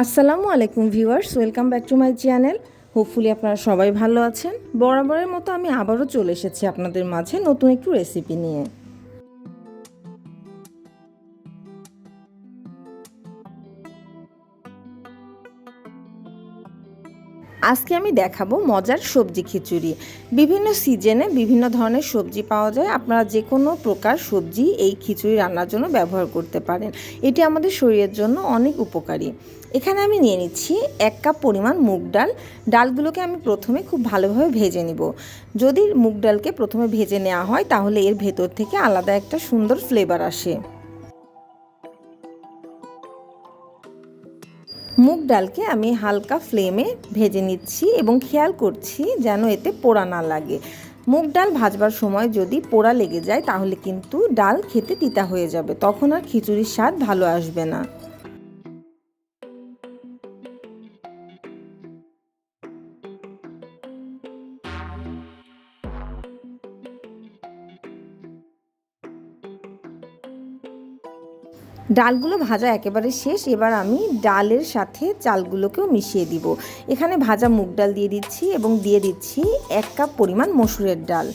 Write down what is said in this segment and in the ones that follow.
আসসালামু আলাইকুম viewers, welcome back to my channel. Hopefully আপনারা সবাই ভালো আছেন। বরাবরের মতো আমি আবারও চলে এসেছি আপনাদের মাঝে নতুন একটু রেসিপি নিয়ে। আজকে আমি দেখাবো মজার সবজি খিচুড়ি। বিভিন্ন সিজনে বিভিন্ন ধরনের সবজি পাওয়া যায়। আপনারা যে কোনো প্রকার সবজি এই খিচুড়ি রান্নার জন্য ব্যবহার করতে পারেন। এটি আমাদের শরীরের জন্য অনেক উপকারী। এখানে আমি নিয়ে নিচ্ছি এক কাপ পরিমাণ মুগ ডাল। ডালগুলোকে আমি প্রথমে খুব ভালোভাবে ভেজে নিব। যদি মুগ ডালকে প্রথমে ভেজে নেওয়া হয়, তাহলে এর ভেতর থেকে আলাদা একটা সুন্দর ফ্লেভার আসে। মুগ ডালকে আমি হালকা ফ্লেমে ভেজে নিচ্ছি এবং খেয়াল করছি যেন এতে পোড়া না লাগে। মুগ ডাল ভাজবার সময় যদি পোড়া লেগে যায় তাহলে কিন্তু ডাল খেতে তিতা হয়ে যাবে, তখন আর খিচুড়ির স্বাদ ভালো আসবে না। ডালগুলো ভাজা একেবারে শেষ, এবার আমি ডালের সাথে চালগুলোকেও মিশিয়ে দিব। এখানে ভাজা মুগ ডাল দিয়ে দিচ্ছি এবং দিয়ে দিচ্ছি এক কাপ পরিমাণ মসুরের ডাল।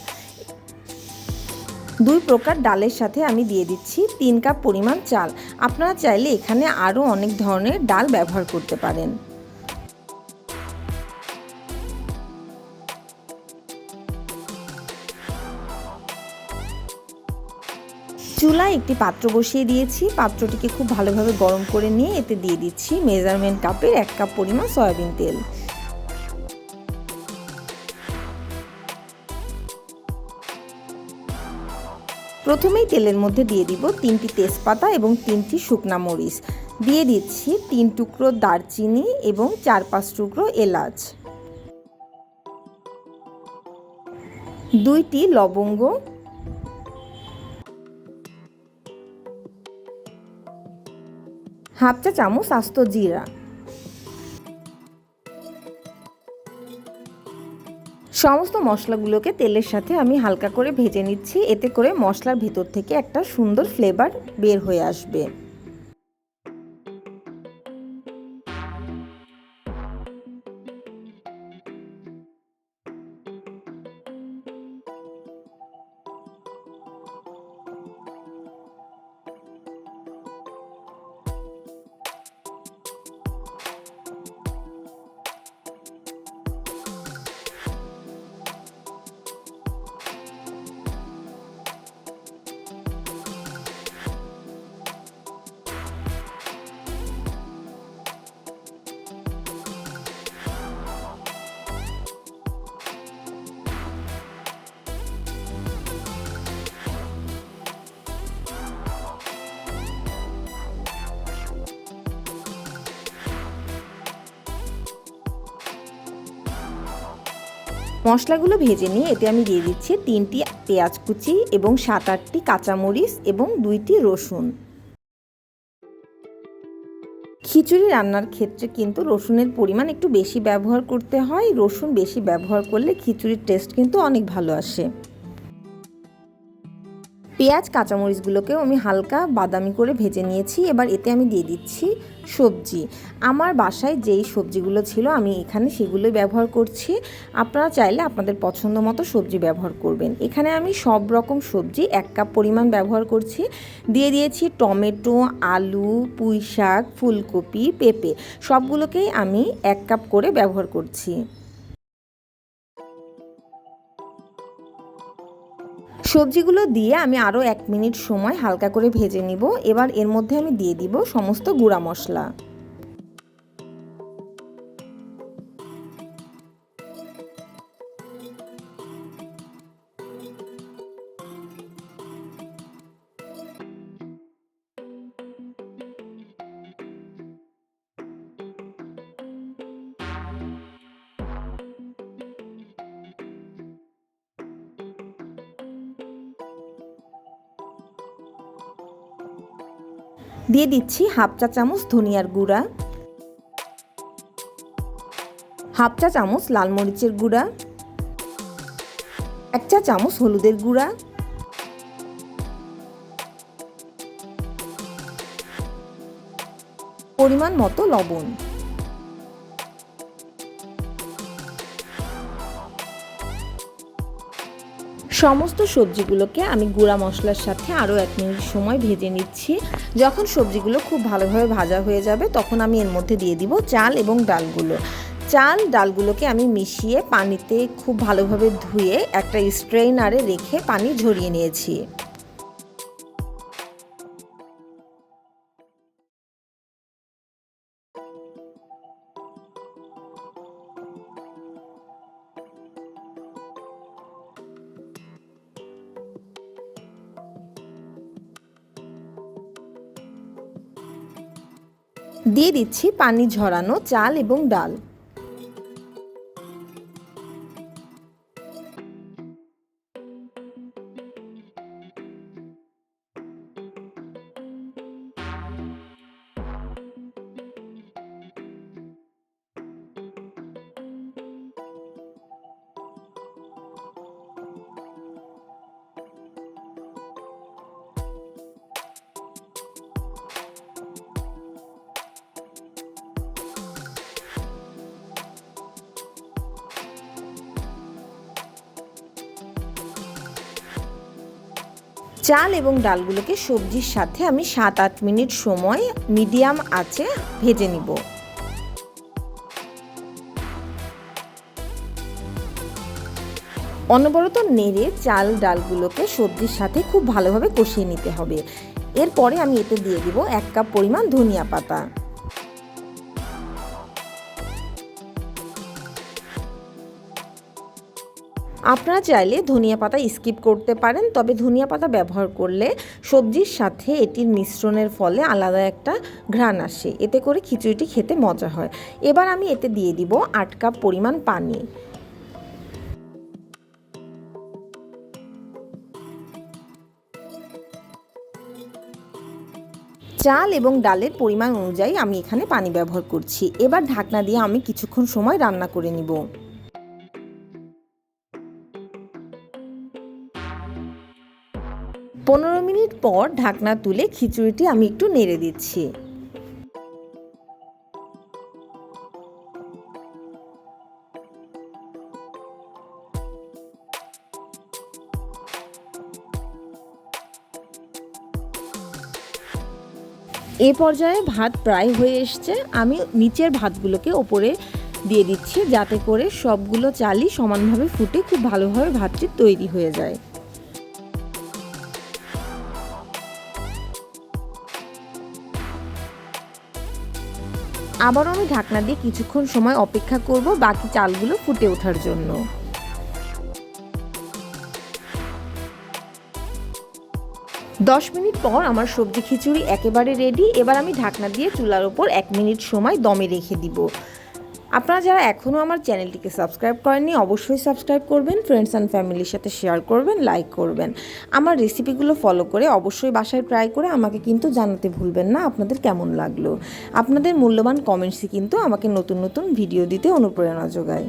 দুই প্রকার ডালের সাথে আমি দিয়ে দিচ্ছি তিন কাপ পরিমাণ চাল। আপনারা চাইলে এখানে আরও অনেক ধরনের ডাল ব্যবহার করতে পারেন। চুলায় একটি পাত্র বসিয়ে দিয়েছি। পাত্রটিকে খুব ভালোভাবে গরম করে নিয়ে এতে দিয়ে দিচ্ছি মেজারমেন্ট কাপের এক কাপ পরিমাণ সয়াবিন তেল। প্রথমেই তেলের মধ্যে দিয়ে দিব তিনটি তেজপাতা এবং তিনটি শুকনা মরিচ। দিয়ে দিচ্ছি তিন টুকরো দারচিনি এবং চার পাঁচ টুকরো এলাচ। দুইটি লবঙ্গ হাফ চা চামচ আস্ত জিরা। সমস্ত মশলাগুলোকে তেলের সাথে আমি হালকা করে ভেজে নিচ্ছি। এতে করে মশলার ভিতর থেকে একটা সুন্দর ফ্লেভার বের হয়ে আসবে। মশলাগুলো ভেজে নিয়ে এতে আমি দিয়ে দিচ্ছি তিনটি পেঁয়াজ কুচি এবং সাত আটটি কাঁচামরিচ এবং দুইটি রসুন। খিচুড়ি রান্নার ক্ষেত্রে কিন্তু রসুনের পরিমাণ একটু বেশি ব্যবহার করতে হয়। রসুন বেশি ব্যবহার করলে খিচুড়ির টেস্ট কিন্তু অনেক ভালো আসে। পেঁয়াজ, কাঁচামরিচগুলোকেও আমি হালকা বাদামি করে ভেজে নিয়েছি। এবার এতে আমি দিয়ে দিচ্ছি সবজি। আমার বাসায় যেই সবজিগুলো ছিল, আমি এখানে সেগুলোই ব্যবহার করছি। আপনারা চাইলে আপনাদের পছন্দ মতো সবজি ব্যবহার করবেন। এখানে আমি সব রকম সবজি, এক কাপ পরিমাণ ব্যবহার করছি। দিয়ে দিয়েছি টমেটো, আলু পুঁই শাক ফুলকপি, পেঁপে। সবগুলোকেই আমি এক কাপ করে ব্যবহার করছি। সবজিগুলো দিয়ে আমি আরও এক মিনিট সময় হালকা করে ভেজে নিব। এবার এর মধ্যে আমি দিয়ে দিব সমস্ত গুঁড়া মশলা। দিয়ে দিচ্ছি হাফ চা চামচ ধনিয়ার গুঁড়া, হাফ চা চামচ লাল মরিচের গুঁড়া, এক চা চামচ হলুদের গুঁড়া, পরিমাণ মতো লবণ। সমস্ত সবজিগুলোকে আমি গুঁড়া মশলার সাথে আরও এক মিনিট সময় ভেজে নিচ্ছি। যখন সবজিগুলো খুব ভালোভাবে ভাজা হয়ে যাবে, তখন আমি এর মধ্যে দিয়ে দিব চাল এবং ডালগুলো। চাল, ডালগুলোকে আমি মিশিয়ে পানিতে খুব ভালোভাবে ধুয়ে একটা স্ট্রেইনারে রেখে পানি ঝরিয়ে নিয়েছি। দিয়ে দিচ্ছি পানি ঝরানো চাল এবং ডাল। চাল এবং ডালগুলোকে সবজির সাথে আমি সাত আট মিনিট সময় মিডিয়াম আঁচে ভেজে নিব। অনবরত নেড়ে চাল ডালগুলোকে সবজির সাথে খুব ভালোভাবে কষিয়ে নিতে হবে। এরপরে আমি এতে দিয়ে দিব এক কাপ পরিমাণ ধনিয়া পাতা। আপনারা চাইলে ধনিয়া পাতা স্কিপ করতে পারেন, তবে ধনিয়া পাতা ব্যবহার করলে সবজির সাথে এটির মিশ্রণের ফলে আলাদা একটা ঘ্রাণ আসে, এতে করে খিচুড়িটি খেতে মজা হয়। এবার আমি এতে দিয়ে দিব আট কাপ পরিমাণ পানি। চাল এবং ডালের পরিমাণ অনুযায়ী আমি এখানে পানি ব্যবহার করছি। এবার ঢাকনা দিয়ে আমি কিছুক্ষণ সময় রান্না করে নিব। পনেরো মিনিট পর ঢাকনা তুলে খিচুড়িটি আমি একটু নেড়ে দিচ্ছি। এ পর্যায়ে ভাত প্রায় হয়ে এসছে। আমি নিচের ভাতগুলোকে ওপরে দিয়ে দিচ্ছি যাতে করে সবগুলো চালই সমানভাবে ফুটে খুব ভালোভাবে ভাতটি তৈরি হয়ে যায়। আবারও আমি ঢাকনা দিয়ে কিছুক্ষণ সময় অপেক্ষা করব বাকি চালগুলো ফুটে ওঠার জন্য। দশ মিনিট পর আমার সবজি খিচুড়ি একেবারে রেডি এবার আমি ঢাকনা দিয়ে চুলার ওপর এক মিনিট সময় দমে রেখে দিব। আপনারা যারা এখনও আমার চ্যানেলটিকে সাবস্ক্রাইব করেননি, অবশ্যই সাবস্ক্রাইব করবেন ফ্রেন্ডস অ্যান্ড ফ্যামিলির সাথে শেয়ার করবেন লাইক করবেন। আমার রেসিপিগুলো ফলো করে অবশ্যই বাসায় ট্রাই করে আমাকে কিন্তু জানাতে ভুলবেন না, আপনাদের কেমন লাগল? আপনাদের মূল্যবান কমেন্টসই কিন্তু আমাকে নতুন নতুন ভিডিও দিতে অনুপ্রেরণা যোগায়.